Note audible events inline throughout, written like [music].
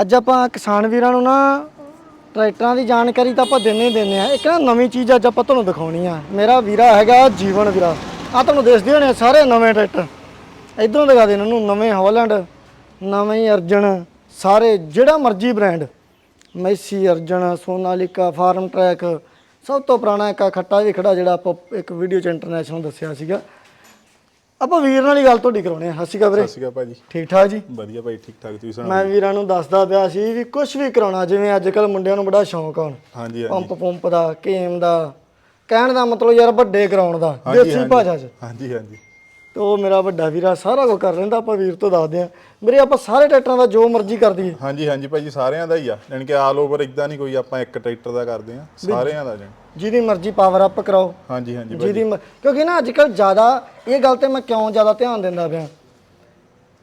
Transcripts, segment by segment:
ਅੱਜ ਆਪਾਂ ਕਿਸਾਨ ਵੀਰਾਂ ਨੂੰ ਨਾ ਟਰੈਕਟਰਾਂ ਦੀ ਜਾਣਕਾਰੀ ਤਾਂ ਆਪਾਂ ਦਿੰਨੇ ਹੀ ਦਿੰਨੇ ਆ। ਇੱਕ ਨਾ ਨਵੀਂ ਚੀਜ਼ ਅੱਜ ਆਪਾਂ ਤੁਹਾਨੂੰ ਦਿਖਾਉਣੀ ਆ। ਮੇਰਾ ਵੀਰਾ ਹੈਗਾ ਜੀਵਨ ਵੀਰਾ। ਆ ਤੁਹਾਨੂੰ ਦੇਖਦੇ ਹੋਣੇ ਸਾਰੇ ਨਵੇਂ ਟਰੈਕਟਰ। ਇਧਰੋਂ ਦਿਖਾ ਦੇ ਇਹਨਾਂ ਨੂੰ, ਨਵੇਂ ਹਾਲੈਂਡ, ਨਵੇਂ ਅਰਜਨ, ਸਾਰੇ ਜਿਹੜਾ ਮਰਜ਼ੀ brand. Massey Arjun, Sonalika, Farmtrac, ਸਭ ਤੋਂ ਪੁਰਾਣਾ ਇੱਕ ਖੱਟਾ ਵੀ ਖੜਾ ਜਿਹੜਾ ਆਪਾਂ ਇੱਕ ਵੀਡੀਓ ਚ ਇੰਟਰਨੈਸ਼ਨਲ ਦੱਸਿਆ ਸੀਗਾ। ਆਪਾਂ ਵੀਰ ਨਾਲ ਹੀ ਗੱਲ ਤੁਹਾਡੀ ਕਰਾਉਣੇ ਆ। ਹਸੀਗਾ ਵੀਰੇ। ਸਤਿ ਸ਼੍ਰੀ ਅਕਾਲ ਭਾਜੀ। ਠੀਕ ਠਾਕ ਜੀ? ਵਧੀਆ ਭਾਈ ਠੀਕ ਠਾਕ ਤੁਸੀਂ ਸੁਣਾਓ? ਮੈਂ ਵੀਰਾਂ ਨੂੰ ਦੱਸਦਾ ਪਿਆ ਸੀ ਵੀ ਕੁਝ ਵੀ ਕਰਾਉਣਾ ਜਿਵੇਂ ਅੱਜ ਕੱਲ ਮੁੰਡਿਆਂ ਨੂੰ ਬੜਾ ਸ਼ੌਂਕ ਆ ਹਾਂਜੀ ਹਾਂਜੀ। ਪੰਪ ਪੰਪ ਦਾ ਕੇਮ ਦਾ। ਕਹਿਣ ਦਾ ਮਤਲਬ ਯਾਰ ਵੱਡੇ ਕਰਾਉਣ ਦਾ ਦੇਸੀ। ਭਾਸ਼ਾ 'ਚ। ਹਾਂਜੀ ਹਾਂਜੀ। ਤੇ ਉਹ ਮੇਰਾ ਵੱਡਾ ਵੀਰਾ ਸਾਰਾ ਕੁਝ ਕਰ ਲੈਂਦਾ ਆਪਾਂ ਵੀਰ ਤੋਂ ਦੱਸਦੇ ਆ ਵੀਰੇ ਆਪਾਂ ਸਾਰੇ ਟਰੈਕਟਰਾਂ ਦਾ ਜੋ ਮਰਜ਼ੀ ਕਰ ਦਈਏ। ਹਾਂਜੀ ਹਾਂਜੀ ਭਾਜੀ ਸਾਰਿਆਂ ਦਾ ਹੀ ਆ। ਯਾਨੀ ਕਿ ਆਲ ਓਵਰ ਇਦਾਂ ਨਹੀਂ ਕੋਈ ਆਪਾਂ ਇੱਕ ਟਰੈਕਟਰ ਦਾ ਕਰਦੇ ਆ ਸਾਰਿਆਂ ਦਾ ਜਾਣੀ। ਜਿਹਦੀ ਮਰਜ਼ੀ ਪਾਵਰ ਅਪ ਕਰਾਓ। ਹਾਂਜੀ ਹਾਂਜੀ ਭਾਜੀ। ਜਿਹਦੀ ਮ- ਕਿਉਂਕਿ ਨਾ ਅੱਜ ਕੱਲ ਜ਼ਿਆਦਾ ਇਹ ਗੱਲ ਤੇ ਮੈਂ ਕਿਉਂ ਜ਼ਿਆਦਾ ਧਿਆਨ ਦਿੰਦਾ ਪਿਆ?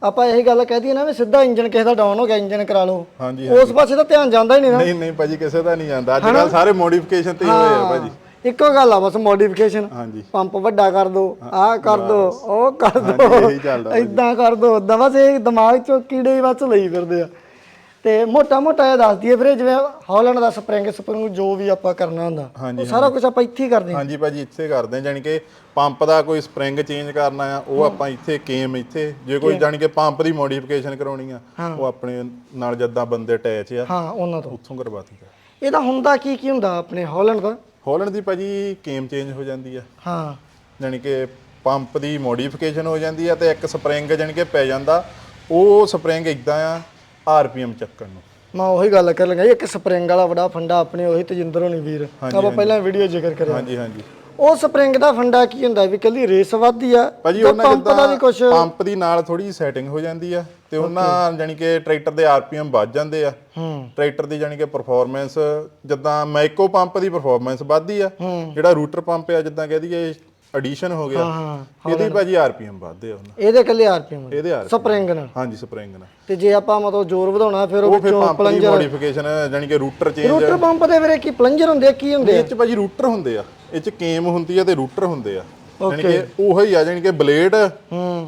ਆਪਾਂ ਇਹ ਗੱਲ ਕਹਿ ਦਈਏ ਨਾ ਵੀ ਸਿੱਧਾ ਇੰਜਨ ਕਿਸੇ ਦਾ ਡਾਊਨ ਹੋ ਗਿਆ ਇੰਜਨ ਕਰਾ ਲਓ। ਹਾਂਜੀ ਉਸ ਪਾਸੇ ਤਾਂ ਧਿਆਨ ਜਾਂਦਾ ਹੀ ਨਹੀਂ ਨਾ। ਨਹੀਂ ਨਹੀਂ ਭਾਜੀ ਕਿਸੇ ਦਾ ਨਹੀਂ ਜਾਂਦਾ। ਅੱਜ ਕੱਲ ਸਾਰੇ ਮੋਡੀਫਿਕੇਸ਼ਨ ਤੇ ਹੀ ਹੋਏ ਆ ਭਾਜੀ। ਇੱਕੋ ਗੱਲ ਆ ਬਸ ਮੋਡੀਫਿਕੇਸ਼ਨ ਹਾਂਜੀ। ਪੰਪ ਵੱਡਾ ਕਰ ਦੋ ਆਹ ਕਰ ਦੋ ਉਹ ਕਰ ਦੋ ਇਦਾਂ ਕਰ ਦੋ ਉਦਾਂ ਬਸ ਇਹ ਦਿਮਾਗ ਚੋਂ ਕੀੜੇ ਹੀ ਬਸ ਲਈ ਫਿਰਦੇ ਆ। ਤੇ ਮੋਟਾ ਮੋਟਾ ਇਹ ਦੱਸ ਦਈਏ ਵੀਰੇ ਜਿਵੇਂ ਹਾਲੈਂਡ ਦਾ ਸਪਰਿੰਗ ਸਪਰਿੰਗ ਜੋ ਵੀ ਆਪਾਂ ਕਰਨਾ ਹੁੰਦਾ ਉਹ ਸਾਰਾ ਕੁਝ ਆਪਾਂ ਇੱਥੇ ਹੀ ਕਰਦੇ ਹਾਂ। ਹਾਂਜੀ ਭਾਜੀ ਇੱਥੇ ਕਰਦੇ ਆ ਜਾਣੀ ਕਿ ਪੰਪ ਦਾ ਕੋਈ ਸਪਰਿੰਗ ਚੇਂਜ ਕਰਨਾ ਆ ਉਹ ਆਪਾਂ ਇੱਥੇ ਕੇਮ ਇੱਥੇ ਜੇ ਕੋਈ ਜਾਣੀ ਕਿ ਪੰਪ ਦੀ ਮੋਡੀਫਿਕੇਸ਼ਨ ਕਰਾਉਣੀ ਆ ਉਹ ਆਪਣੇ ਨਾਲ ਜਦਾਂ ਬੰਦੇ ਅਟੈਚ ਆ ਹਾਂ ਉਹਨਾਂ ਤੋਂ। ਉੱਥੋਂ ਕਰਵਾਤੀ ਆ ਇਹਦਾ ਹੁੰਦਾ ਕੀ ਕੀ ਹੁੰਦਾ ਆਪਣੇ ਹਾਲੈਂਡ ਦਾ? ਹਾਲੈਂਡ ਦੀ ਭਾਜੀ ਕੇਮ ਚੇਂਜ ਹੋ ਜਾਂਦੀ ਆ। ਹਾਂ। ਜਾਣੀ ਕਿ ਪੰਪ ਦੀ ਮੋਡੀਫਿਕੇਸ਼ਨ ਹੋ ਜਾਂਦੀ ਆ ਤੇ ਇੱਕ ਸਪਰਿੰਗ ਜਾਣੀ ਕਿ ਪੈ ਜਾਂਦਾ। ਉਹ ਸਪਰਿੰਗ ਇਦਾਂ ਆ ਆਰਪੀਐਮ ਚੱਕਣ ਨੂੰ। ਮੈਂ ਉਹੀ ਗੱਲ ਕਰ ਲਗਾ ਇੱਕ ਸਪਰਿੰਗ ਵਾਲਾ ਬੜਾ ਫੰਡਾ ਆਪਣੇ ਉਹੀ ਤਜਿੰਦਰ ਹੋਣੀ ਵੀਰ। ਆਪਾਂ ਪਹਿਲਾਂ ਵੀਡੀਓ ਜ਼ਿਕਰ ਕਰਿਆ। ਹਾਂਜੀ ਹਾਂਜੀ। ਉਹ ਸਪਰਿੰਗ ਦਾ ਫੰਡਾ ਕੀ ਹੁੰਦਾ ਵੀ ਕੱਲੀ ਰੇਸ ਵੱਧਦੀ ਆ ਭਾਜੀ ਉਹਨਾਂ ਪੰਪ ਦਾ ਵੀ ਕੁਝ ਪੰਪ ਦੀ ਨਾਲ ਥੋੜੀ ਸੈਟਿੰਗ ਹੋ ਜਾਂਦੀ ਆ ਤੇ ਉਹਨਾਂ ਜਾਣੀ ਕਿ ਟਰੈਕਟਰ ਦੇ ਆਰਪੀਐਮ ਵੱਧ ਜਾਂਦੇ ਆ। ਹੂੰ। ਟਰੈਕਟਰ ਦੀ ਜਾਣੀ ਕਿ ਪਰਫਾਰਮੈਂਸ ਜਿੱਦਾਂ ਮਾਈਕੋ ਪੰਪ ਦੀ ਪਰਫਾਰਮੈਂਸ ਵੱਧਦੀ ਆ। ਜਿਹੜਾ ਰੂਟਰ ਪੰਪ ਆ ਜਿੱਦਾਂ ਕਹਿ ਦਈਏ ਐਡੀਸ਼ਨ ਹੋ ਗਿਆ। ਹਾਂ ਇਹਦੀ ਭਾਜੀ ਆਰਪੀਐਮ ਵੱਧਦੇ ਆ ਉਹਨਾਂ। ਇਹਦੇ ਕੱਲੇ ਆਰਪੀਐਮ ਇਹਦੇ ਆਰ ਸਪਰਿੰਗ ਨਾਲ। ਹਾਂਜੀ ਸਪਰਿੰਗ ਨਾਲ। ਤੇ ਜੇ ਆਪਾਂ ਮਤਲਬ ਜ਼ੋਰ ਵਧਾਉਣਾ ਫਿਰ ਉਹ ਵਿੱਚੋਂ ਦੀ ਮੋਡੀਫਿਕੇਸ਼ਨ ਜਾਣੀ ਕਿ ਰੂਟਰ ਚੇਂਜ ਰੂਟਰ ਪੰਪ ਦੇ ਵੀਰੇ ਕੀ ਪਲੰਜਰ ਹੁੰਦੇ ਆ ਕੀ ਹੁੰਦੇ ਇਹ ਚ ਭਾਜੀ ਰੂਟਰ ਹੁੰਦੇ ਆ। ਇਹ ਚ ਕੇਮ ਹੁੰਦੀ ਆ ਤੇ ਰੂਟਰ ਹੁੰਦੇ ਆ। ਕਿ ਉਹ ਹੀ ਆ ਜਾਣੀ ਕਿ ਬਲੇਡ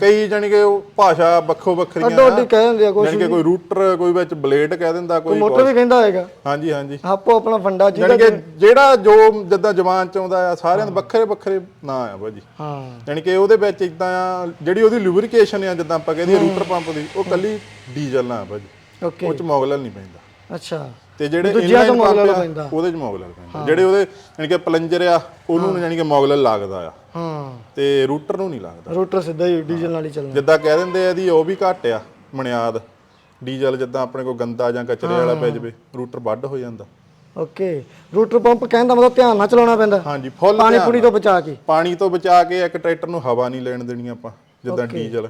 ਕਈ ਜਾਣੀ ਕਿ ਉਹ ਭਾਸ਼ਾ ਵੱਖੋ ਵੱਖਰੀਆਂ ਅੱਡੋ ਅੱਡੀ ਕਹਿ ਦਿੰਦੇ ਆ ਕੁਝ ਜਾਣੀ ਕਿ ਕੋਈ ਰੂਟਰ ਕੋਈ ਵਿੱਚ ਬਲੇਡ ਕਹਿ ਦਿੰਦਾ ਕੋਈ ਮੋਟਰ ਵੀ ਕਹਿੰਦਾ ਹੋਏਗਾ। ਹਾਂਜੀ ਹਾਂਜੀ। ਆਪੋ ਆਪਣਾ ਫੰਡਾ ਜਿਹਦਾ ਕਿ ਜਿਹੜਾ ਜੋ ਜਿੱਦਾਂ ਜ਼ਬਾਨ ਚ ਆਉਂਦਾ ਆ ਸਾਰਿਆਂ ਦੇ ਵੱਖਰੇ ਵੱਖਰੇ ਨਾਂ ਆ ਭਾਜੀ ਹਾਂ। ਜਾਣੀ ਕਿ ਉਹਦੇ ਵਿੱਚ ਇਦਾਂ ਆ ਜਿਹੜੀ ਉਹਦੀ ਲੁਬਰੀਕੇਸ਼ਨ ਆ ਜਿੱਦਾਂ ਆਪਾਂ ਕਹਿੰਦੇ ਰੂਟਰ ਪੰਪ ਦੀ ਉਹ ਕੱਲੀ ਡੀਜ਼ਲ ਨਾਲ ਆ ਭਾਜੀ ਓਕੇ ਉਹ ਚ ਮੋਗਲਲ ਨਹੀਂ ਪੈਂਦਾ। ਅੱਛਾ। ਤੇ ਜਿਹੜੇ ਦੂਜਿਆਂ ਤੋਂ ਪੈਂਦਾ। ਉਹਦੇ ਚ ਮੋਗਲਲ ਪੈਂਦਾ। ਜਿਹੜੇ ਉਹਦੇ ਜਾਣੀ ਕਿ ਪਲੰਜਰ ਆ ਉਹਨੂੰ ਜਾਣੀ ਕਿ ਮੋਗਲਲ ਲੱਗਦਾ ਆ। ਹਾਂ। ਤੇ ਰੂਟਰ ਨੂੰ ਨਹੀਂ ਲੱਗਦਾ। ਰੂਟਰ ਸਿੱਧਾ ਹੀ ਡੀਜ਼ਲ ਨਾਲ ਹੀ ਚੱਲਣਾ। ਜਿੱਦਾਂ ਕਹਿ ਦਿੰਦੇ ਆ ਇਹਦੀ ਉਹ ਵੀ ਘੱਟ ਆ ਮਨਿਆਦ ਡੀਜ਼ਲ ਜਿੱਦਾਂ ਆਪਣੇ ਕੋਲ ਗੰਦਾ ਜਾਂ ਕਚਰੇ ਵਾਲਾ ਪੈ ਜਵੇ ਰੂਟਰ ਵੱਡ ਹੋ ਜਾਂਦਾ। ਓਕੇ। ਰੂਟਰ ਪੰਪ ਕਹਿਣ ਦਾ ਮਤਲਬ ਧਿਆਨ ਨਾਲ ਚਲਾਉਣਾ ਪੈਂਦਾ। ਹਾਂਜੀ ਫੁੱਲ ਪਾਣੀ ਪੂਣੀ ਤੋਂ ਬਚਾ ਕੇ। ਪਾਣੀ ਤੋਂ ਬਚਾ ਕੇ ਇੱਕ ਟਰੈਕਟਰ ਨੂੰ ਹਵਾ ਨਹੀਂ ਲੈਣ ਦੇਣੀ ਆਪਾਂ ਜਿੱਦਾਂ ਡੀਜ਼ਲ।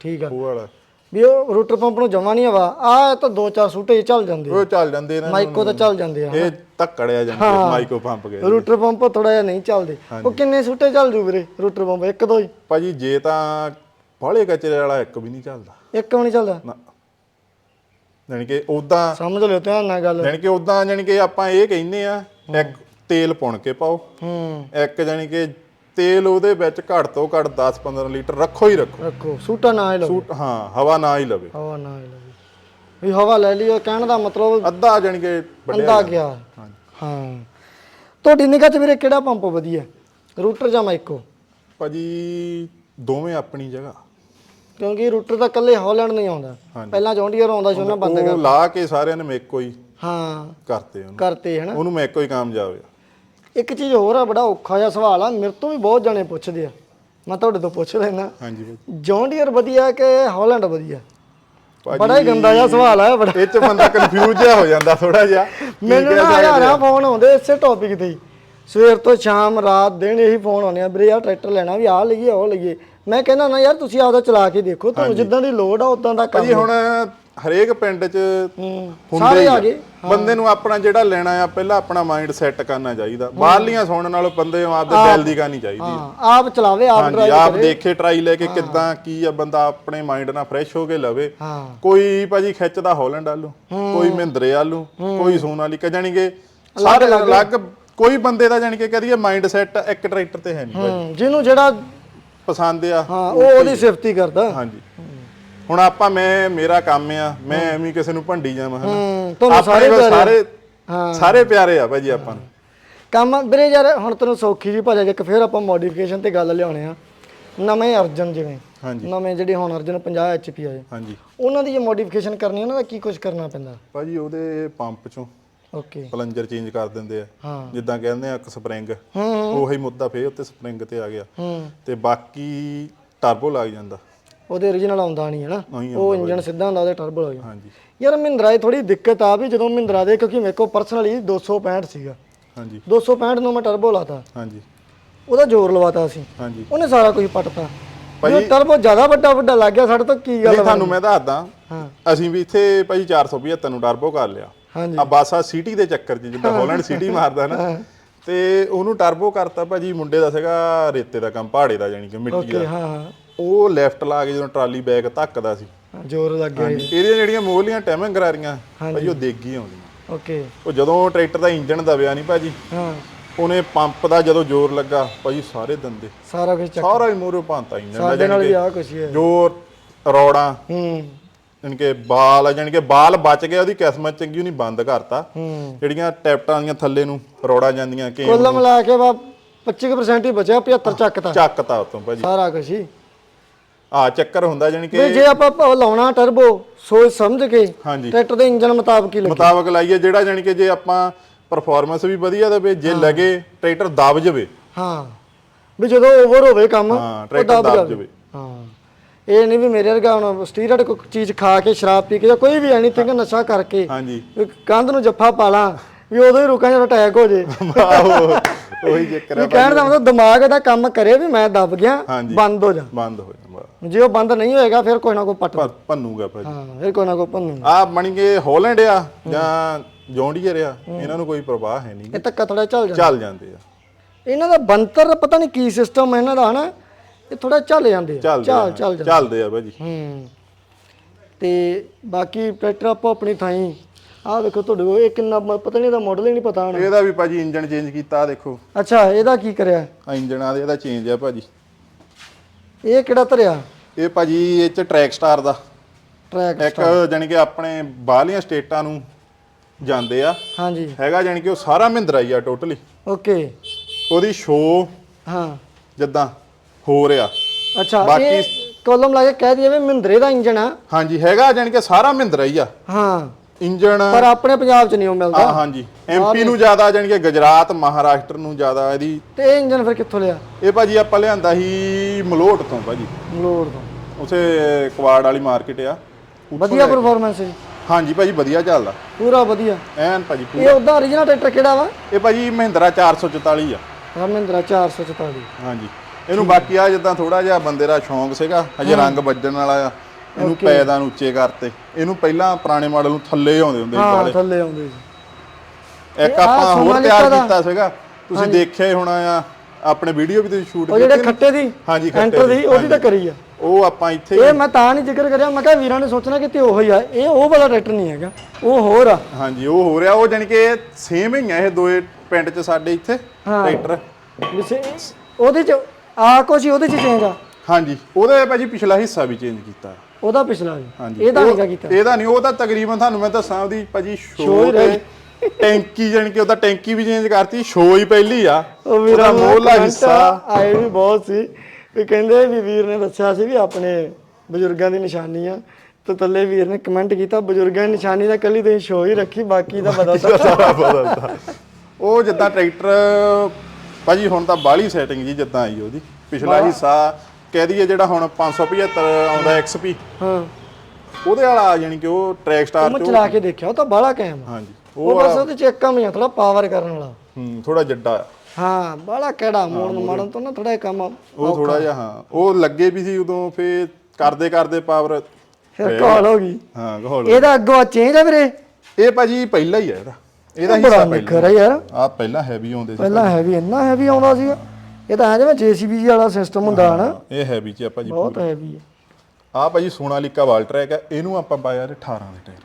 ਠੀਕ ਆ। ਉਹ ਵਾਲਾ। ਵੀ ਉਹ ਰੂਟਰ ਪੰਪ ਨੂੰ ਜਮਾ ਨਹੀਂ ਹਵਾ ਆ ਤਾਂ ਦੋ ਚਾਰ ਸੂਟੇ ਚੱਲ ਜਾਂਦੇ ਆ। ਉਹ ਚੱਲ ਜਾਂਦੇ ਇਹਨਾਂ ਮਾਈਕੋ ਤਾਂ ਚੱਲ ਜਾਂਦੇ ਆ ਇਹ ਧੱਕੜਿਆ ਜਾਂਦੇ ਮਾਈਕੋ ਪੰਪ ਗਏ ਰੂਟਰ ਪੰਪ ਥੋੜਾ ਜਿਹਾ ਨਹੀਂ ਚੱਲਦੇ। ਉਹ ਕਿੰਨੇ ਸੂਟੇ ਚੱਲ ਜੂ ਵੀਰੇ ਰੂਟਰ ਪੰਪ? ਇੱਕ ਦੋ ਹੀ। ਭਾਜੀ ਜੇ ਤਾਂ ਬਾਹਲੇ ਕਚਰੇ ਵਾਲਾ ਇੱਕ ਵੀ ਨਹੀਂ ਚੱਲਦਾ। ਇੱਕ ਵੀ ਨਹੀਂ ਚੱਲਦਾ? ਨਾ। ਜਾਣੀ ਕਿ ਉਦਾਂ ਸਮਝ ਲਿਓ ਧਿਆਨ ਨਾਲ ਗੱਲ। ਜਾਣੀ ਕਿ ਉਦਾਂ ਜਾਣੀ ਕਿ ਆਪਾਂ ਇਹ ਕਹਿੰਦੇ ਆ ਇੱਕ ਤੇਲ ਪੁਣ ਕੇ ਪਾਓ। ਹੂੰ। ਇੱਕ ਜਾਣੀ ਕਿ ਤੇਲ ਉਹਦੇ ਵਿੱਚ ਘੱਟ ਤੋਂ ਘੱਟ 10-15 ਲੀਟਰ ਰੱਖੋ ਹੀ ਰੱਖੋ। ਰੱਖੋ ਸੂਟਾ ਨਾ ਹੀ ਲਓ ਸੂਟ ਹਾਂ ਹਵਾ ਨਾ ਹੀ ਲਵੇ। ਹਵਾ ਨਾ ਹੀ ਲਓ ਵੀ ਹਵਾ ਲੈ ਲਿਓ ਕਹਿਣ ਦਾ ਮਤਲਬ ਅੱਧਾ ਜਾਣੀ ਕਿ ਵੱਡਿਆ ਅੰਦਾ ਗਿਆ। ਹਾਂ। ਤੁਹਾਡੀ ਨਿਗਾਹ 'ਚ ਵੀਰੇ ਕਿਹੜਾ ਪੰਪ ਵਧੀਆ? ਰੂਟਰ ਜਾਂ ਮਾਈਕੋ ਭਾਜੀ ਦੋਵੇਂ ਆਪਣੀ ਜਗ੍ਹਾ। ਕਿਉਂਕਿ ਰੂਟਰ ਤਾਂ ਇਕੱਲੇ ਹਾਲੈਂਡ ਨਹੀਂ ਆਉਂਦਾ। ਪਹਿਲਾਂ ਜੌਂਡੀਅਰ ਆਉਂਦਾ ਸੀ ਉਹਨਾਂ ਬੰਦ ਉਹ ਲਾ ਕੇ ਸਾਰਿਆਂ ਨੇ ਮੇਕੋ ਹੀ ਹਾਂ। ਕਰਤੇ ਉਹਨੂੰ। ਕਰਤੇ ਹਨਾ? ਉਹਨੂੰ ਮੇਕੋ ਹੀ ਕਾਮਯਾਬ ਆ। ਇੱਕ ਚੀਜ਼ ਹੋਰ ਆ ਬੜਾ ਔਖਾ ਜਿਹਾ ਸਵਾਲ ਆ ਮੇਰੇ ਤੋਂ ਵੀ ਬਹੁਤ ਜਣੇ ਪੁੱਛਦੇ ਆ। ਮੈਂ ਤੁਹਾਡੇ ਤੋਂ ਪੁੱਛ ਲੈਣਾ ਹਾਂਜੀ ਜੌਂਡੀਅਰ ਵਧੀਆ ਕਿ ਹਾਲੈਂਡ ਵਧੀਆ? ਭਾਜੀ ਬੜਾ ਹੀ ਗੰਦਾ ਜਿਹਾ ਸਵਾਲ ਆ ਬੜਾ। ਇਹ ਚ ਬੰਦਾ ਕਨਫਿਊਜ਼ ਜਿਹਾ ਹੋ ਜਾਂਦਾ ਥੋੜਾ ਜਿਹਾ। ਮੈਨੂੰ ਨਾ ਹਜ਼ਾਰਾਂ ਫੋਨ ਆਉਂਦੇ ਇਸੇ ਟੌਪਿਕ ਤੇ ਹੀ। ਸਵੇਰ ਤੋਂ ਸ਼ਾਮ ਰਾਤ ਦਿਨ ਇਹੀ ਫੋਨ ਆਉਂਦੇ ਆ ਵੀਰੇ ਯਾਰ ਟਰੈਕਟਰ ਲੈਣਾ ਵੀ ਆਹ ਲਈਏ ਉਹ ਲਈਏ। ਮੈਂ ਕਹਿੰਦਾ ਨਾ ਯਾਰ ਤੁਸੀਂ ਆਪਦਾ ਚਲਾ ਕੇ ਦੇਖੋ ਤੁਹਾਨੂੰ ਜਿੱਦਾਂ ਦੀ ਲੋਡ ਆ ਉਦਾਂ ਦਾ ਕੰਮ ਭਾਜੀ ਹੁਣ ਹਰੇਕ ਪਿੰਡ 'ਚ ਸਾਰੇ ਆ ਗਏ। ਬੰਦੇ ਨੂੰ ਆਪਣਾ ਜਿਹੜਾ ਲੈਣਾ ਆ ਪਹਿਲਾਂ ਆਪਣਾ ਮਾਈਂਡ ਸੈੱਟ ਕਰਨਾ ਚਾਹੀਦਾ। ਬਾਹਰਲੀਆਂ ਸੁਣਨ ਨਾਲੋਂ ਬੰਦੇ ਨੂੰ ਆਪਦੇ ਦਿਲ ਦੀ ਕਰਨੀ ਚਾਹੀਦੀ। ਹਾਂ ਆਪ ਚਲਾਵੇ ਆਪ ਹਾਂਜੀ ਆਪ ਦੇਖੇ ਟਰਾਈ ਲੈ ਕੇ ਕਿੱਦਾਂ ਕੀ ਆ ਬੰਦਾ ਆਪਣੇ ਮਾਈਂਡ ਨਾਲ ਫਰੈਸ਼ ਹੋ ਕੇ ਲਵੇ। ਕੋਈ ਭਾਜੀ ਖਿੱਚਦਾ ਹਾਲੈਂਡ ਆਲੂ ਕੋਈ ਮਹਿੰਦਰੇ ਆਲੂ ਕੋਈ ਸੋਨਾਲੀਕਾ ਜਾਣੀਗੇ ਸਾਰੇ ਅਲੱਗ। ਕੋਈ ਬੰਦੇ ਦਾ ਜਾਣੀ ਕਿ ਕਹਦੀਏ ਮਾਈਂਡ ਸੈਟ ਇੱਕ ਟਰੈਕਟਰ ਤੇ ਹੈ ਨਹੀਂ ਜਿਹਨੂੰ ਜਿਹੜਾ ਪਸੰਦ ਆ ਹਾਂ ਉਹ ਉਹਦੀ ਸਿਫਤੀ ਕਰਦਾ। ਹਾਂਜੀ। ਹੁਣ ਆਪਾਂ ਮੈਂ ਮੇਰਾ ਕੰਮ ਆ ਮੈਂ ਐਵੇਂ ਕਿਸੇ ਨੂੰ ਭੰਡੀ ਜਾਵਾਂ ਹਨਾ? ਹੂੰ ਤੁਹਾਨੂੰ ਸਾਰੇ। ਸਾਰੇ ਹਾਂ। ਸਾਰੇ ਪਿਆਰੇ ਆ ਭਾਜੀ ਆਪਾਂ ਨੂੰ। ਕੰਮ ਵੀਰੇ ਯਾਰ ਹੁਣ ਤੈਨੂੰ ਸੌਖੀ ਜੀ ਭਾਜਾ ਇੱਕ ਫੇਰ ਆਪਾਂ ਮੋਡੀਫਿਕੇਸ਼ਨ ਤੇ ਗੱਲ ਲਿਆਉਣੇ ਆ। ਨਵੇਂ ਅਰਜਨ ਜਿਵੇਂ ਹਾਂਜੀ। ਨਵੇਂ ਜਿਹੜੇ ਹੁਣ ਅਰਜਨ 50 ਐਚਪੀ ਆਏ। ਹਾਂਜੀ। ਉਹਨਾਂ ਦੀ ਜੇ ਮੋਡੀਫਿਕੇਸ਼ਨ ਕਰਨੀ ਉਹਨਾਂ ਦਾ ਕੀ ਕੁਝ ਕਰਨਾ ਪੈਂਦਾ? ਭਾਜੀ ਉਹਦੇ ਪੰਪ ਚੋਂ ਓਕੇ। ਪਲੰਜਰ ਚੇਂਜ ਕਰ ਦਿੰਦੇ ਆ। ਜਿੱਦਾਂ ਕਹਿੰਦੇ ਆ ਇੱਕ ਸਪਰਿੰਗ ਹੂੰ ਉਹੀ ਮੁੱਦਾ ਫੇਰ ਉੱਤੇ ਸਪਰਿੰਗ ਤੇ ਆ ਗਿਆ। ਤੇ ਬਾਕੀ ਟਰਬੋ ਲੱਗ ਜਾਂਦਾ। ਉਹਦੇ origignal ਆਉਂਦਾ ਨਹੀਂ ਹੈ ਨਾ। ਉਹ ਇੰਜਨ ਸਿੱਧਾ ਹੁੰਦਾ ਉਹਦੇ ਟਰਬੋ ਹੋ ਜਾਂਦਾ ਹਾਂਜੀ। ਯਾਰ ਮਹਿੰਦਰਾ ਦੀ ਥੋੜੀ ਦਿੱਕਤ ਆ ਵੀ ਜਦੋਂ ਮਹਿੰਦਰਾ ਦੇ ਕਿਉਂਕਿ ਮੇਰੇ ਕੋਲ ਪਰਸਨਲੀ 265 ਸੀਗਾ। ਹਾਂਜੀ। 265 ਨੂੰ ਮੈਂ ਟਰਬੋ ਲਾਤਾ। ਹਾਂਜੀ। ਉਹਦਾ ਜ਼ੋਰ ਲਵਾਤਾ ਅਸੀਂ। ਹਾਂਜੀ। ਉਹਨੇ ਸਾਰਾ ਕੁਝ ਪਟਤਾ। ਭਾਈ- ਭਾਈ ਟਰਬੋ ਜ਼ਿਆਦਾ ਵੱਡਾ ਵੱਡਾ ਲੱਗ ਗਿਆ ਸਾਡੇ ਤੋਂ ਕੀ ਗੱਲ ਨਹੀਂ ਤੁਹਾਨੂੰ ਮੈਂ ਦੱਸਦਾ। ਹਾਂ। ਅਸੀਂ ਵੀ ਇੱਥੇ ਭਾਜੀ 475 ਨੂੰ ਟਰਬੋ ਕਰ ਲਿਆ। ਹਾਂਜੀ। ਆ ਬਸ ਆ ਸਿਟੀ ਦੇ ਚੱਕਰ 'ਚ ਜਿੱਦਾਂ ਹੋਲੈਂਡ ਸਿਟੀ ਮਾਰਦਾ ਨਾ। ਤੇ ਉਹਨੂੰ ਟਰਬੋ ਕਰਤਾ ਭਾਜੀ ਮੁੰਡੇ ਦਾ ਸੀਗਾ ਰੇਤੇ ਦਾ ਕੰਮ ਪਹਾੜੇ ਦਾ ਜਾਨੀ ਕਿ ਮਿੱਟੀ ਦਾ। ਹਾਂ ਹਾਂ। ਉਹ ਲੈਫਟ ਲਾ ਕੇ ਜਦੋਂ ਟਰਾਲੀ ਬੈਗ ਧੱਕਦਾ ਸੀ। ਜ਼ੋਰ ਲੱਗ ਗਿਆ ਜੀ। ਇਹਦੀਆਂ ਜਿਹੜੀਆਂ ਮੋਹਲੀਆਂ ਟੈਮਿੰਗ ਗਰਾਰੀਆਂ ਭਾਜੀ ਉਹ ਦੇਗੀ ਆਉਂਦੀਆਂ ਓਕੇ। ਉਹ ਜਦੋਂ ਟਰੈਕਟਰ ਦਾ ਇੰਜਣ ਦਬਿਆ ਨਹੀਂ ਭਾਜੀ ਹਾਂ। ਉਹਨੇ ਪੰਪ ਦਾ ਜਦੋਂ ਜ਼ੋਰ ਲੱਗਾ ਭਾਜੀ ਸਾਰੇ ਦੰਦੇ। ਸਾਰਾ ਕੁਝ ਚੱਕ ਸਾਰਾ ਹੀ ਮੋਰੇ ਭਾਂਤਾ ਇੰਜਣ ਦਾ ਸਾਡੇ ਨਾਲ ਵੀ ਕਿ ਆ ਕੁਛ ਹੀ ਹੈ। ਜੋ ਰੋੜਾਂ ਹੂੰ। ਜਾਣੀ ਕਿ ਬਾਲ ਆ ਜਾਣੀ ਕਿ ਬਾਲ ਬਚ ਗਿਆ ਉਹਦੀ ਕਿਸਮਤ ਚੰਗੀ ਉਹਨੇ ਬੰਦ ਕਰਤਾ। ਹੂੰ। ਜਿਹੜੀਆਂ ਟੈਪਟਾਂ ਦੀਆਂ ਥੱਲੇ ਨੂੰ ਰੋੜਾ ਜਾਂਦੀਆਂ ਕਿ ਕੁੱਲ ਮਿਲਾ ਕੇ ਵਾ 25% ਹੀ ਬਚਿਆ 75 ਚੱਕਤਾ। ਚੱਕਤਾ ਉਤੋਂ ਭਾਜੀ। ਸਾਰਾ ਕੁਝ ਹੀ। ਆ ਚੱਕਰ ਹੁੰਦਾ ਜਾਣੀ ਕਿ ਵੀ ਜੇ ਆਪਾਂ ਭ- ਲਾਉਣਾ ਟਰਬੋ ਸੋਚ ਸਮਝ ਕੇ ਹਾਂਜੀ। ਟਰੈਕਟਰ ਦੇ ਇੰਜਨ ਮੁਤਾਬਕ ਹੀ ਲੱਗੇ। ਮੁਤਾਬਕ ਲਾਈਏ ਜਿਹੜਾ ਜਾਣੀ ਕਿ ਜੇ ਆਪਾਂ ਪਰਫਾਰਮੈਂਸ ਵੀ ਵਧੀਆ ਦੇਵੇ ਜੇ ਲੱਗੇ ਟਰੈਕਟਰ ਦਬ ਜਵੇ। ਹਾਂ। ਵੀ ਜਦੋਂ ਓਵਰ ਹੋਵੇ ਕੰਮ ਹਾਂ ਉਹ ਟਰੈਕਟਰ ਦਬ ਜਾਵੇ। ਜਵੇ। ਹਾਂ। ਇਹ ਨਹੀਂ ਵੀ ਮੇਰੇ ਵਰਗਾ ਹੁਣ ਸਟੀਰਡ ਕੋਈ ਚੀਜ਼ ਖਾ ਕੇ ਸ਼ਰਾਬ ਪੀ ਕੇ ਜਾਂ ਕੋਈ ਵੀ ਐਨੀਥਿੰਗ ਨਸ਼ਾ ਕਰਕੇ ਹਾਂਜੀ। ਵੀ ਕੰਧ ਨੂੰ ਜੱਫਾ ਪਾ ਲਾਂ। ਵੀ ਉਦੋਂ ਹੀ ਰੁਕਾਂ ਜਦੋਂ ਅਟੈਕ ਹੋ ਜੇ। [laughs] ਆਹੋ ਉਹੀ ਚੱਕਰ ਵੀ ਹੈ ਕਹਿਣ ਦਾ ਮਤਲਬ ਦਿਮਾਗ ਦਾ ਕੰਮ ਕਰੇ ਵੀ ਮੈਂ ਦਬ ਗਿਆ ਹਾਂਜੀ। ਬੰਦ ਹੋ ਜਾ। ਬੰਦ ਹੋ ਜਾਂਦਾ ਜੇ ਉਹ ਬੰਦ ਨਹੀਂ ਹੋਏਗਾ ਫਿਰ ਕੋਈ ਨਾ ਕੋਈ ਪੱਟ। ਪਰ ਭੰਨੂਗਾ ਭਾਜੀ। ਹਾਂ ਫਿਰ ਕੋਈ ਨਾ ਕੋਈ ਭੰਨੂ ਆ ਬਣੀ ਗਏ ਹਾਲੈਂਡ ਆ ਜਾਂ ਜੌਂਡੀਅਰ ਆ ਇਹਨਾਂ ਨੂੰ ਕੋਈ ਪ੍ਰਵਾਹ ਹੈ ਨਹੀਂ। ਇਹ ਧੱਕਾ ਥੋੜਾ ਚੱਲ ਜਾਂਦਾ। ਚੱਲ ਜਾਂਦੇ ਆ। ਇਹਨਾਂ ਦਾ ਬੰਤਰ ਪਤਾ ਨਹੀਂ ਕੀ ਸਿਸਟਮ ਹੈ ਇਹਨਾਂ ਦਾ ਹਨਾ? ਇਹ ਥੋੜਾ ਚੱਲ ਜਾਂਦੇ ਆ। ਚੱਲਦੇ ਚੱਲ ਚੱਲ ਜਾਂਦੇ ਚੱਲਦੇ ਆ ਭਾਜੀ। ਹੂੰ। ਤੇ ਬਾਕੀ ਟਰੈਕਟਰ ਆਪੋ ਆਪਣੀ ਥਾਈ ਆਹ ਵੇਖੋ ਤੁਹਾਡੇ ਕੋਲ ਇਹ ਕਿੰਨਾ ਮ- ਪਤਾ ਨਹੀਂ ਇਹਦਾ ਮਾਡਲ ਹੀ ਨਹੀਂ ਪਤਾ ਹੁਣ। ਇਹਦਾ ਵੀ ਭਾਜੀ ਇੰਜਨ ਚੇਂਜ ਕੀਤਾ ਆਹ ਦੇਖੋ। ਅੱਛਾ ਇਹਦਾ ਕੀ ਕਰਿਆ? ਆ ਇੰਜਨ ਆ ਇਹਦਾ ਚੇਂਜ ਆ ਭਾਜੀ। ਇਹ ਕਿਹੜਾ ਧਰਿਆ? ਇਹ ਭਾਜੀ ਇਹ ਚ ਟਰੈਕ ਸਟਾਰ ਦਾ। ਟਰੈਕ ਇੱਕ ਜਾਣੀ ਕਿ ਆਪਣੇ ਬਾਹਲੀਆਂ ਸਟੇਟਾਂ ਨੂੰ ਜਾਂਦੇ ਆ। ਹਾਂਜੀ। ਹੈਗਾ ਜਾਣੀ ਕਿ ਉਹ ਸਾਰਾ ਮਹਿੰਦਰਾ ਹੀ ਆ ਟੋਟਲੀ ਓਕੇ। ਉਹਦੀ ਸ਼ੋ ਹਾਂ। ਜਿੱਦਾਂ ਹੋ ਰਿਹਾ। ਅੱਛਾ ਬਾਕੀ- ਇਹ ਕੋਲਮ ਲਾ ਕੇ ਕਹਿ ਦਈਏ ਵੀ ਮਹਿੰਦਰੇ ਦਾ ਇੰਜਨ ਆ। ਹਾਂਜੀ ਹੈਗਾ ਜਾਣੀ ਕਿ ਸਾਰਾ ਮਹਿੰਦਰਾ ਹੀ ਆ। ਹਾਂ। ਇੰਜਨ ਪਰ ਆਪਣੇ ਪੰਜਾਬ 'ਚ ਨਹੀਂ ਉਹ ਮਿਲਦਾ। ਹਾਂਜੀ। ਐਮਪੀ ਨੂੰ ਜ਼ਿਆਦਾ ਜਾਣੀ ਕਿ ਗੁਜਰਾਤ ਮਹਾਰਾਸ਼ਟਰ ਨੂੰ ਜ਼ਿਆਦਾ ਇਹਦੀ ਤੇ ਇਹ ਇੰਜਨ ਫਿਰ ਕਿੱਥੋਂ ਲਿਆ? ਇਹ ਭਾਜੀ ਆਪਾਂ ਲਿਆਂਦਾ ਸੀ ਮਲੋਟ ਤੋਂ ਭਾਜੀ। ਲੋੜ ਤੋਂ। ਉਸੇ ਕਵਾੜ ਵਾਲੀ ਮਾਰਕੀਟ ਆ। ਵਧੀਆ ਪਰਫਾਰਮੈਂਸ ਹੈ ਹਾਂਜੀ ਭਾਜੀ ਵਧੀਆ ਚੱਲਦਾ। ਪੂਰਾ ਵਧੀਆ। ਐਨ ਭਾਜੀ ਪੂਰਾ। ਇਹ ਉਹਦਾ origignal ਟਰੈਕਟਰ ਕਿਹੜਾ ਵਾ? ਇਹ ਭਾਜੀ ਮਹਿੰਦਰਾ 444 ਆ। ਹਾਂ ਮਹਿੰਦਰਾ 444 ਹਾਂਜੀ। ਇਹਨੂੰ ਬਾਕੀ ਆ ਜਿੱਦਾਂ ਥੋੜਾ ਜਿਹਾ ਬੰਦੇ ਦਾ ਸ਼ੌਂਕ ਸੀਗਾ ਹਜੇ ਰੰਗ ਵੱਜਣ ਵਾਲਾ ਆ। ਇਹਨੂੰ ਪੈਦਾਂ ਨੂੰ ਉੱਚੇ ਕਰਤੇ। ਇਹਨੂੰ ਪਹਿਲਾਂ ਪੁਰਾਣੇ ਮਾਡਲ ਨੂੰ ਥੱਲੇ ਆਉਂਦੇ ਹੁੰਦੇ ਸੀ ਹਾਂ ਵਾਲੇ ਥੱਲੇ ਆਉਂਦੇ ਸੀ। ਇੱਕ ਇਹ ਆਹ ਆਪਾਂ ਹੋਰ ਤਿਆਰ ਦਾ- ਕੀਤਾ ਸੀਗਾ। ਤੁਸੀਂ ਦੇਖਿਆ ਹੀ ਹੋਣਾ ਆ ਆਪਣੇ ਵੀਡੀਓ ਵੀ ਤੁਸੀਂ ਸ਼ੂਟ ਉਹ ਜਿਹੜੇ ਖੱਟੇ ਦੀ ਹਾਂਜੀ, ਖੱਟੇ ਐਂਟਰ ਦੀ। ਦੀ, ਉਹਦੀ ਤਾਂ ਕਰੀ ਆ। ਉਹ ਆਪਾਂ ਇੱਥੇ ਇਹ ਮੈਂ ਤਾਂ ਨਹੀਂ ਜ਼ਿਕਰ ਕਰਿਆ ਮੈਂ ਕਿਹਾ ਵੀਰਾਂ ਨੇ ਸੋਚਣਾ ਕਿ ਤੇ ਉਹ ਹੀ ਆ। ਇਹ ਉਹ ਵਾਲਾ ਟਰੈਕਟਰ ਨਹੀਂ ਹੈਗਾ ਉਹ ਹੋਰ ਆ। ਹਾਂਜੀ ਉਹ ਹੋ ਰਿਹਾ ਉਹ ਜਾਣੀ ਕਿ ਸੇਮ ਹੀ ਆ ਇਹ ਦੋਏ ਪਿੰਡ 'ਚ ਸਾਡੇ ਇੱਥੇ ਹਾਂ। ਟਰੈਕਟਰ ਵਿਸੇ ਉਹਦੇ ਚ ਆ ਕੁਛ ਹੀ ਉਹਦੇ ਚ ਚੇਂਜ ਆ। ਹਾਂਜੀ ਉਹਦਾ ਭਾਜੀ ਪਿਛਲਾ ਹਿੱਸਾ ਵੀ ਚੇਂਜ ਕੀਤਾ। ਉਹਦਾ ਪਿਛਲਾ ਹਾਂਜੀ। ਇਹਦਾ ਨਹੀਂ ਕੀਤਾ। ਇਹਦਾ ਨਹੀਂ ਉਹ ਤਾਂ ਤਕਰੀਬਨ ਤੁਹਾਨੂੰ ਮੈਂ ਦੱਸਾਂ ਉਹਦੀ ਭਾਜੀ ਸ਼ੋਅ ਤੇ ਟੈਂਕੀ ਜਾਣੀ ਕਿ ਉਹਦਾ ਟੈਂਕੀ ਵੀ ਚੇਂਜ ਕਰਤੀ ਸ਼ੋਅ ਹੀ ਪਹਿਲੀ ਆ। ਉਹਦਾ ਮੋਹਲਾ ਹਿੱਸਾ। ਆਏ ਵੀ ਬਹੁਤ ਸੀ ਵੀ ਕਹਿੰਦੇ ਵੀ ਵੀਰ ਨੇ ਦੱਸਿਆ ਸੀ ਵੀ ਆਪਣੇ ਬਜ਼ੁਰਗਾਂ ਦੀ ਨਿਸ਼ਾਨੀ ਆ ਤੇ ਥੱਲੇ ਵੀਰ ਨੇ ਕਮੈਂਟ ਕੀਤਾ ਬਜ਼ੁਰਗਾਂ ਦੀ ਨਿਸ਼ਾਨੀ ਦਾ ਕੱਲੀ ਤੁਸੀਂ ਸ਼ੋਅ ਹੀ ਰੱਖੀ ਬਾਕੀ ਦਾ ਬਦਲਤਾ ਸਾਰਾ। ਬਦਲਤਾ ਉਹ ਜਿੱਦਾਂ ਟਰੈਕਟਰ ਭਾਜੀ ਹੁਣ ਤਾਂ ਬਾਹਲੀ ਸੈਟਿੰਗ ਜੀ ਜਿੱਦਾਂ ਆਈ ਉਹਦੀ ਪਿਛਲਾ ਹਿੱਸਾ ਕਹਿ ਦਈਏ ਜਿਹੜਾ ਹੁਣ 575 ਆਉਂਦਾ XP ਹਾਂ। ਉਹਦੇ ਵਾਲਾ ਯਾਨੀ ਕਿ ਉਹ ਟਰੈਕ ਸਟਾਰ ਮੈਂ ਤੇ ਚਲਾ ਕੇ ਦੇਖਿਆ ਉਹ ਤਾਂ ਬਾਹਲਾ ਕਾਇਮ ਆ। ਹਾਂਜੀ ਉਹ ਬਸ ਉਹਦੇ ਚ ਇੱਕ ਕੰਮ ਹੀ ਆ ਥੋੜਾ ਪਾਵਰ ਕਰਨ ਵਾਲਾ। ਹੂੰ ਥੋੜਾ ਜੱਡਾ ਆ। ਹਾਂ ਬਾਹਲਾ ਕਿਹੜਾ ਮੋੜਨ ਮਾਰਨ ਤੋਂ ਨਾ ਥੋੜਾ ਕੰਮ ਉਹ ਥੋੜਾ ਜਿਹਾ ਹਾਂ। ਉਹ ਲੱਗੇ ਵੀ ਸੀ ਉਦੋਂ ਫੇਰ ਕਰਦੇ ਕਰਦੇ ਪਾਵਰ ਫਿਰ ਕਾਲ ਹੋ ਗਈ। ਹਾਂ ਗਹੋਲ ਇਹਦਾ ਅੱਗੋਂ ਚੇਂਜ ਆ ਵੀਰੇ? ਇਹ ਭਾਜੀ ਪਹਿਲਾ ਹੀ ਆ ਇਹਦਾ। ਇਹਦਾ ਹਿੱਸਾ ਪਹਿਲਾ। ਆ ਯਾਰ। ਆ ਪਹਿਲਾਂ ਹੈਵੀ ਆਉਂਦੇ ਸੀ ਪਹਿਲਾਂ ਹੈਵੀ ਇੰਨਾ ਹੈਵੀ ਆਉਂਦਾ ਸੀ ਇਹ ਤਾਂ ਐ ਜਿਵੇਂ ਜੀਸੀਬੀ ਵਾਲਾ ਸਿਸਟਮ ਹੁੰਦਾ ਹਨਾ ਇਹ ਹੈਵੀ ਚ ਆ ਭਾਜੀ ਬਹੁਤ ਹੈਵੀ ਹੈ। ਆ ਭਾਜੀ ਸੋਨਾਲੀਕਾ ਵਾਲ ਟਰੈਕ ਆ ਇਹਨੂੰ ਆਪਾਂ ਪਾਇਆ ਤੇ 18 ਦੇ ਟਾਇਰ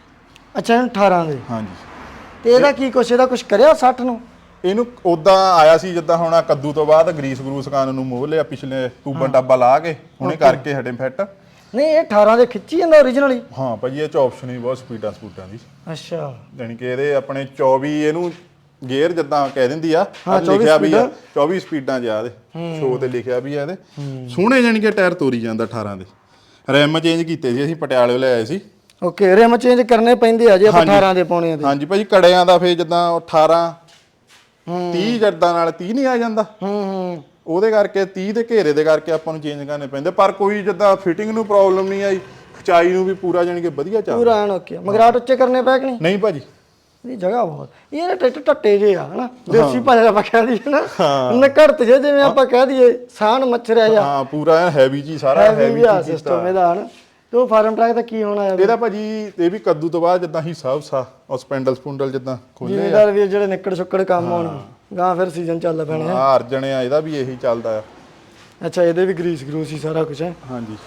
ਅੱਛਾ ਇਹਨੂੰ 18 ਦੇ। ਹਾਂਜੀ। ਤੇ ਇਹਦਾ ਕੀ ਕੁਛ ਇਹਦਾ ਕੁਛ ਕਰਿਆ 60 ਨੂੰ? ਇਹਨੂੰ ਉਦਾਂ ਆਇਆ ਸੀ ਜਿੱਦਾਂ ਹੁਣ ਆਹ ਕੱਦੂ ਤੋਂ ਬਾਅਦ ਗਰੀਸ ਗਰੂਸ ਕਾਨ ਨੂੰ ਮੋਹ ਲਿਆ ਪਿਛਲੇ ਟੂਬਨ ਟਾਬਾ ਲਾ ਕੇ ਹੁਣੇ ਕਰਕੇ ਹਟੇ ਫਿੱਟ। ਨਹੀਂ ਇਹ 18 ਦੇ ਖਿੱਚੀ ਜਾਂਦਾ originally? ਹਾਂ ਭਾਜੀ ਇਹ ਚ ਆਪਸ਼ਨ ਹੀ ਬਹੁਤ ਸਪੀਡਾਂ ਸਪੂਟਾਂ ਦੀ। ਅੱਛਾ। ਯਾਨੀ ਕਿ ਇਹਦੇ ਆਪਣੇ 24 ਇਹਨੂੰ ਗੇਅਰ ਜਿੱਦਾਂ ਕਹਿ ਦਿੰਦੀ ਆ ਹਾਂ, ਆਹ 24 ਲਿਖਿਆ ਵੀ ਆ 24 ਸਪੀਡਾਂ ਜਿਆ ਇਹਦੇ ਸ਼ੋ ਤੇ ਲਿਖਿਆ ਵੀ ਆ ਇਹਦੇ। ਸੋਹਣੇ ਯਾਨੀ ਕਿ ਟਾਇਰ ਤੋਰੀ ਜਾਂਦਾ 18 ਦੇ। ਰਿਮ ਚੇਂਜ ਕੀਤੇ ਸੀ ਅਸੀਂ ਪਟਿਆਲੇ ਲੈ ਆਏ ਸੀ। ਓਕੇ ਰਿਮ ਚੇਂਜ ਕਰਨੇ ਪੈਂਦੇ ਆ ਜੇ ਆਪਾਂ 18 ਦੇ ਪਾਉਣੇ ਆ ਤੇ। ਹਾਂਜੀ ਭਾਜੀ ਕੜਿਆਂ ਦਾ ਫੇਰ ਜਿੱਦਾਂ ਉਹ 18 30 ਜਰਦਾਂ ਨਾਲ 30 ਨਹੀਂ ਆ ਜਾਂਦਾ। ਹੂੰ ਹੂੰ। ਉਹਦੇ ਕਰਕੇ 30 ਦੇ ਘੇਰੇ ਦੇ ਕਰਕੇ ਆਪਾਂ ਨੂੰ ਚੇਂਜ ਕਰਨੇ ਪੈਂਦੇ। ਪਰ ਕੋਈ ਜਿੱਦਾਂ ਫਿਟਿੰਗ ਨੂੰ ਪ੍ਰੋਬਲਮ ਨਹੀਂ ਆਈ ਖਚਾਈ ਨੂੰ ਵੀ ਪੂਰਾ ਜਾਣੀ ਕਿ ਵਧੀਆ ਚੱਲ ਪੂਰਾ ਐਨ ਓਕੇ ਮਗਰਾਟ ਉੱਚੇ ਕਰਨੇ ਪੈ ਕਿ ਨਹੀਂ? ਨਹੀਂ ਭਾਜੀ। ਇਹਦੀ ਜਗ੍ਹਾ ਬਹੁਤ। ਇਹ ਨਾ ਟੱਟ ਟੱਟੇ ਜੇ ਆ ਹਨਾ? ਦੇਸੀ ਭਾਸ਼ਾ ਆਪਾਂ ਕਹਿ ਦਈਏ ਨਾ। ਨਕੜਤ ਜੇ ਜਿਵੇਂ ਆਪਾਂ ਕਹਿ ਦਈਏ ਸਾਨ ਮੱਛਰਿਆ ਜਾ ਹਾਂ ਪੂਰਾ ਹੈਵੀ ਜੀ ਸਾਰਾ ਹੈਵੀ ਆ ਸਿਸਟਮ ਇਹਦਾ ਹਨਾ? ਤੇ ਉਹ ਫਾਰਮ ਟਰੈਕ ਦਾ ਕੀ ਹੋਣਾ ਹੈ? ਇਹਦਾ ਭਾਜੀ ਇਹ ਵੀ ਕੱਦੂ ਤੋਂ ਬਾਅਦ ਜਿੱਦਾਂ ਹੀ ਸਭ ਸਾ ਉਹ ਸਪੈਂਡਲ ਸਪੁੰਡਲ ਜਿੱਦਾਂ ਖੋਲੇ ਜ਼ਿਮੀਦਾਰ ਵੀ ਜਿਹੜੇ ਨਿੱਕੜ ਸੁੱਕੜ ਕੰਮ ਆਉਣ ਗਾਂ ਫਿਰ ਸੀਜ਼ਨ ਚੱਲ ਪੈਣੇ ਆ। ਆ ਅਰਜਣ ਆ ਇਹਦਾ ਵੀ ਇਹੀ ਚੱਲਦਾ ਆ। ਅੱਛਾ ਇਹਦੇ ਵੀ ਗਰੀਸ ਗਰੂਸ ਹੀ ਸਾਰਾ ਕੁਝ ਹੈ। ਹਾਂਜੀ।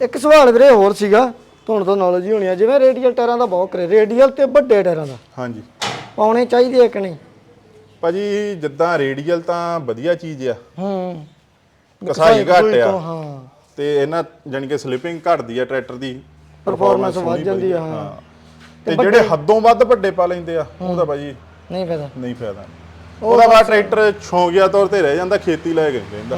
ਇੱਕ ਸਵਾਲ ਵੀਰੇ ਹੋਰ ਸੀਗਾ। ਤੁਹਾਨੂੰ ਤਾਂ ਨੌਲੇਜ ਹੀ ਹੋਣੀ ਆ। ਜਿਵੇਂ ਰੇਡੀਅਲ ਟਾਇਰਾਂ ਦਾ ਬਹੁਤ ਕਰੇ ਰੇਡੀਅਲ ਤੇ ਵੱਡੇ ਟਾਇਰਾਂ ਦਾ। ਹਾਂਜੀ। ਪਾਉਣੇ ਚਾਹੀਦੇ ਆ ਕਿ ਨਹੀਂ? ਭਾਜੀ ਜਿੱਦਾਂ ਰੇਡੀਅਲ ਤਾਂ ਵਧੀਆ ਚੀਜ਼ ਆ। ਹੂੰ। ਕਸਾਈ ਘੱਟ ਆ। ਤੋਂ, ਹਾਂ। ਤੇ ਇਹਨਾਂ ਜਾਣੀ ਕਿ ਸਲਿਪਿੰਗ ਘਟਦੀ ਆ ਟਰੈਕਟਰ ਦੀ। ਸੋਹਣੀ ਵੱਧ ਜਾਂਦੀ ਆ, ਹਾਂ। ਤੇ ਜਿਹੜੇ ਹੱਦੋਂ ਵੱਧ ਵੱਡੇ ਪਾ ਲੈਂਦੇ ਆ ਉਹਦਾ ਭਾਜੀ ਨਹੀਂ ਫਾਇਦਾ। ਨਹੀਂ ਫਾਇਦਾ। ਉਹਦਾ ਬਾਅਦ ਟਰੈਕਟਰ ਸ਼ੌਂਕੀਆ ਤੌਰ ਤੇ ਰਹਿ ਜਾਂਦਾ ਖੇਤੀ ਲੈ ਕੇ ਨਹੀਂ ਰਹਿੰਦਾ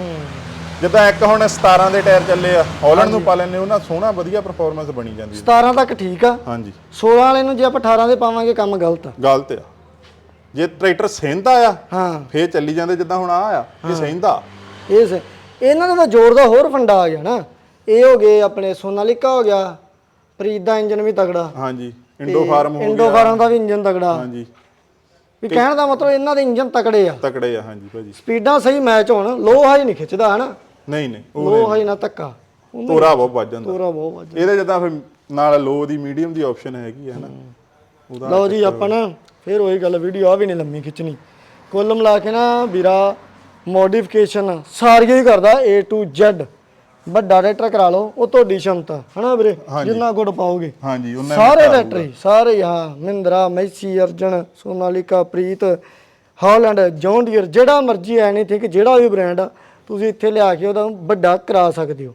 ਜਿੱਦਾਂ ਇੱਕ ਹੁਣ 17 ਦੇ ਟਾਇਰ ਚੱਲੇ ਆ ਹਾਲੈਂਡ ਨੂੰ ਪਾ ਲੈਂਦੇ ਉਹਨਾਂ ਸੋਹਣਾ ਵਧੀਆ ਪਰਫਾਰਮੈਂਸ ਬਣੀ ਜਾਂਦੀ ਹੈ। 17 ਤੱਕ ਠੀਕ ਆ। ਹਾਂਜੀ। 16 ਵਾਲੇ ਨੂੰ ਜੇ ਆਪਾਂ 18 ਦੇ ਪਾਵਾਂਗੇ ਕੰਮ ਗਲਤ ਆ। ਗਲਤ ਆ। ਜੇ ਟਰੈਕਟਰ ਸਹਿੰਦਾ ਆ ਹਾਂ। ਫੇਰ ਚੱਲੀ ਜਾਂਦੇ ਜਿੱਦਾਂ ਹੁਣ ਆ ਆ ਇਹ ਸਹਿੰਦਾ। ਇਹ ਸ- ਇਹਨਾਂ ਦਾ ਜ਼ੋਰ ਦਾ ਹੋਰ ਫੰਡਾ ਆ ਗਿਆ ਨਾ। ਇਹ ਹੋ ਗਏ ਆਪਣੇ ਸੋਨਾਲਿਕਾ ਹੋ ਗਿਆ ਪ੍ਰੀਤ ਦਾ ਇੰਜਨ ਵੀ ਤਗੜਾ ਹਾਂਜੀ ਇੰਡੋ ਫਾਰਮ ਹੋ ਇੰਡੋ ਗਿਆ। ਫਾਰਮ ਦਾ ਵੀ ਇੰਜਨ ਤਗੜਾ ਹਾਂਜੀ। ਵੀ ਕਹਿਣ ਦਾ ਮਤਲਬ ਇਹਨਾਂ ਦੇ ਇੰਜਨ ਤਕੜੇ ਆ। ਤਕੜੇ ਆ ਹਾਂਜੀ ਭਾਜੀ। ਸਪੀਡਾਂ ਸਹੀ ਮੈਚ ਹੋਣ ਲੋ ਹਾਈ ਨਹੀਂ ਖਿੱਚਦਾ ਹਨਾ? ਨਹੀਂ ਨਹੀਂ ਉਹ ਲੋ ਹਾਈ ਨਾ ਧੱਕਾ। ਤੋਰਾ ਬਹੁਤ ਵੱਜ ਜਾਂਦਾ। ਤੋਰਾ ਬਹੁਤ ਵੱਜ ਇਹਦੇ ਜਿੱਦਾਂ ਫਿਰ ਨਾਲ ਲੋ ਦੀ ਮੀਡੀਅਮ ਦੀ ਆਪਸ਼ਨ ਹੈਗੀ ਹੈ। ਨਾ ਉਹਦਾ ਲਓ ਜੀ ਆਪਾਂ ਨਾ ਫਿਰ ਉਹੀ ਗੱਲ ਵੀਡੀਓ ਆ ਵੀ ਨਹੀਂ ਲੰਮੀ ਖਿੱਚਣੀ। ਕੁੱਲ ਮਿਲਾ ਕੇ ਨਾ ਵੀਰਾ ਮੋਡੀਫਿਕੇਸ਼ਨ ਸਾਰੀਆਂ ਹੀ ਕਰਦਾ A to Z ਵੱਡਾ ਟਰੈਕਟਰ ਕਰਾ ਲਓ ਉਹ ਤੁਹਾਡੀ ਸ਼ਮਤਾ ਹਨਾ ਵੀਰੇ? ਜਿੰਨਾ ਗੁੜ ਪਾਓਗੇ। ਹਾਂਜੀ ਉਹਨਾਂ ਸਾਰੇ ਟਰੈਕਟਰ ਸਾਰੇ ਹੀ, Mahindra Massey Arjun Sonalika Preet Holland John Deere ਜਿਹੜਾ ਮਰਜ਼ੀ ਐਨੀਥਿੰਗ ਜਿਹੜਾ ਵੀ ਬ੍ਰਾਂਡ ਆ ਤੁਸੀਂ ਇੱਥੇ ਲਿਆ ਕੇ ਉਹਦਾ ਵੱਡਾ ਕਰਾ ਸਕਦੇ ਹੋ।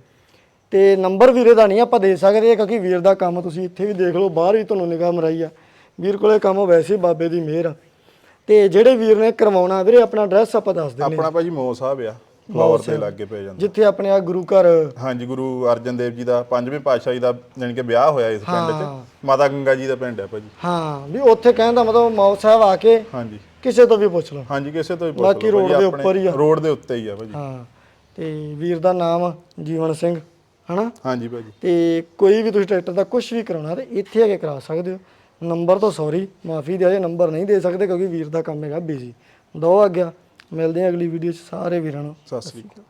ਤੇ ਨੰਬਰ ਵੀਰੇ ਦਾ ਨਹੀਂ ਆਪਾਂ ਦੇ ਸਕਦੇ ਕਿਉਂਕਿ ਵੀਰ ਦਾ ਕੰਮ ਤੁਸੀਂ ਇੱਥੇ ਵੀ ਦੇਖ ਲਓ ਬਾਹਰ ਵੀ ਤੁਹਾਨੂੰ ਨਿਗਾਹ ਮਰਾਈ ਆ। ਵੀਰ ਕੋਲੇ ਕੰਮ ਵੈਸੇ ਬਾਬੇ ਦੀ ਮਿਹਰ ਆ। ਤੇ ਜਿਹੜੇ ਵੀਰ ਨੇ ਕਰਵਾਉਣਾ ਵੀਰੇ ਆਪਣਾ ਐਡਰੈਸ ਆਪਾਂ ਦੱਸ ਦਿੰਦੇ ਆਪਣਾ ਭਾਜੀ ਮੋ ਸਾਹਿਬ ਆ ਫਲਾਵਰ ਦੇ ਲਾਗੇ ਪੈ ਜਾਂਦਾ। ਜਿੱਥੇ ਆਪਣੇ ਆ ਗੁਰੂ ਘਰ ਹਾਂਜੀ ਗੁਰੂ ਅਰਜਨ ਦੇਵ ਜੀ ਦਾ ਪੰਜਵੇਂ ਪਾਤਸ਼ਾਹੀ ਦਾ ਜਾਣੀ ਕਿ ਵਿਆਹ ਹੋਇਆ ਇਸ ਪਿੰਡ 'ਚ। ਮਾਤਾ ਗੰਗਾ ਜੀ ਦਾ ਪਿੰਡ ਹੈ ਭਾਜੀ। ਹਾਂ ਵੀ ਉੱਥੇ ਕਹਿਣ ਦਾ ਮਤਲਬ ਮੌਤ ਸਾਹਿਬ ਆ ਕੇ ਹਾਂਜੀ। ਕਿਸੇ ਤੋਂ ਵੀ ਪੁੱਛ ਲਓ। ਹਾਂਜੀ ਕਿਸੇ ਤੋਂ ਵੀ ਪੁੱਛ ਬਾਕੀ ਲਓ road ਭਾਜੀ, ਦੇ ਉੱਪਰ ਹੀ ਆ। ਰੋਡ ਦੇ ਉੱਤੇ ਹੀ ਆ ਭਾਜੀ। ਹਾਂ ਤੇ ਵੀਰ ਦਾ ਨਾਮ ਜੀਵਨ ਸਿੰਘ ਹਨਾ? ਹਾਂਜੀ ਭਾਜੀ। ਤੇ ਕੋਈ ਵੀ ਤੁਸੀਂ ਟਰੈਕਟਰ ਦਾ ਕੁਝ ਵੀ ਕਰਾਉਣਾ ਤੇ ਇੱਥੇ ਆ ਕੇ ਕਰਾ ਸਕਦੇ ਹੋ। ਨੰਬਰ ਤੋਂ ਸੌਰੀ ਮਾਫੀ ਦੇ ਅਜੇ ਨੰਬਰ ਨਹੀਂ ਦੇ ਸਕਦੇ ਕਿਉਂਕਿ ਵੀਰ ਦਾ ਕੰਮ ਹੈਗਾ ਬਿਜ਼ੀ ਦੋ ਆ ਗਿਆ। ਮਿਲਦੇ ਹਾਂ ਅਗਲੀ ਵੀਡੀਓ 'ਚ ਸਾਰੇ ਵੀਰਾਂ ਨੂੰ। ਸਤਿ ਸ੍ਰੀ ਅਕਾਲ।